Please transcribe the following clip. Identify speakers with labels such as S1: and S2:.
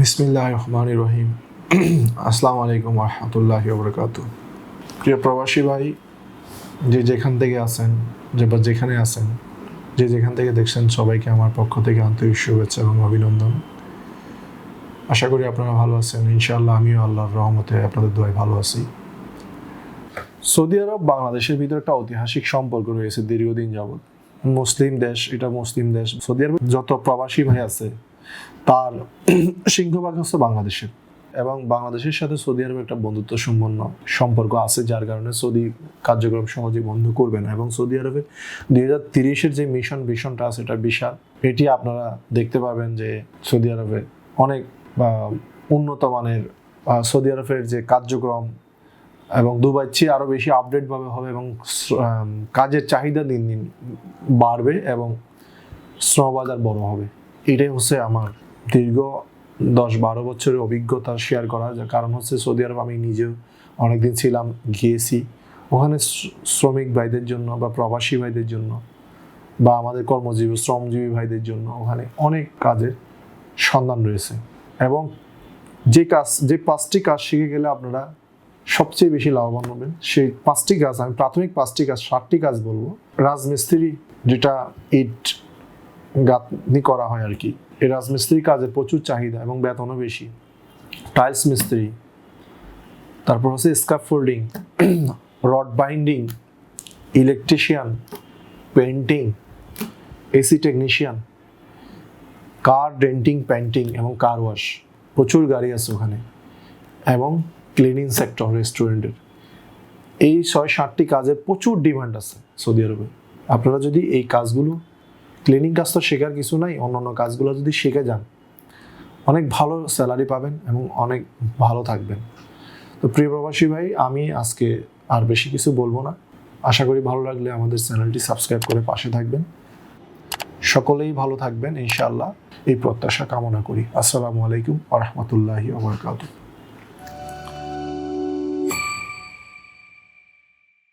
S1: বিসমিল্লাহ রহমান রহিম আসসালামু আলাইকুম রহমতুল্লাহ বরকাত প্রিয় প্রবাসী ভাই, যে যেখান থেকে আছেন, যে বা যেখানে আছেন, যে যেখান থেকে দেখছেন, সবাইকে আমার পক্ষ থেকে আন্তরিক শুভেচ্ছা এবং অভিনন্দন। আশা করি আপনারা ভালো আছেন। ইনশাআল্লাহ আমিও আল্লাহর রহমতে আপনাদের দোয়ায় ভালো আছি। সৌদি আরব বাংলাদেশের ভিতরে একটা ঐতিহাসিক সম্পর্ক রয়েছে দীর্ঘদিন যাবৎ। মুসলিম দেশ, এটা মুসলিম দেশ। সৌদি আরব যত প্রবাসী ভাই আছে তার সিংহভাগ হচ্ছে বাংলাদেশের এবং বাংলাদেশের সাথে সৌদি আরবের একটা বন্ধুত্ব সম্পন্ন সম্পর্ক আছে, যার কারণে সৌদি কার্যক্রম সহজে বন্ধ করবে না। এবং সৌদি আরবের দুই হাজার তিরিশের যে মিশন ভিশনটা আছে এটা বিশাল, এটি আপনারা দেখতে পাবেন যে সৌদি আরবে অনেক উন্নত মানের সৌদি আরবের যে কার্যক্রম এবং দুবাই চেয়ে আরও বেশি আপডেটভাবে হবে এবং কাজের চাহিদা দিন দিন বাড়বে এবং শ্রমবাজার বড় হবে। এটাই হচ্ছে আমার দীর্ঘ দশ বারো বছরের অভিজ্ঞতা শেয়ার করা যার কারণ হচ্ছে সৌদি আরব আমি নিজেও অনেকদিন ছিলাম, গিয়েছি। ওখানে শ্রমিক ভাইদের জন্য বা প্রবাসী ভাইদের জন্য বা আমাদের কর্মজীবী, শ্রমজীবী ভাইদের জন্য ওখানে অনেক কাজের সন্ধান রয়েছে। এবং যে কাজ, যে পাঁচটি কাজ শিখে গেলে আপনারা সবচেয়ে বেশি লাভবান হবেন। সেই পাঁচটি কাজ, আমি প্রাথমিক পাঁচটি কাজ ষাটটি কাজ বলব। রাজমিস্ত্রি, যেটা ইট গাঁথনি করা হয় আর কি। এই রাজমিস্ত্রির কাজে প্রচুর চাহিদা এবং বেতনও বেশি। টাইলস মিস্ত্রি, তারপর হচ্ছে স্কাপ folding rod binding electrician painting AC technician car denting painting এবং কার ওয়াশ প্রচুর গাড়ি আছে ওখানে এবং ক্লিনিং সেক্টর রেস্টুরেন্টের এই ছয় সাতটি কাজের প্রচুর ডিমান্ড আছে সৌদি আরবে। আপনারা যদি এই কাজগুলো ক্লিনিং কাজ তো শেখার কিছু নাই, অন্যান্য কাজগুলো যদি শিখে যান, অনেক ভালো স্যালারি পাবেন এবং অনেক ভালো থাকবেন। তো প্রিয় প্রবাসী ভাই, আমি আজকে আর বেশি কিছু বলব না। আশা করি ভালো লাগলে আমাদের চ্যানেলটি সাবস্ক্রাইব করে পাশে থাকবেন। সকলেই ভালো থাকবেন, ইনশাআল্লাহ। এই প্রত্যাশা কামনা করি। আসসালামু আলাইকুম আ রহমতুল্লাহি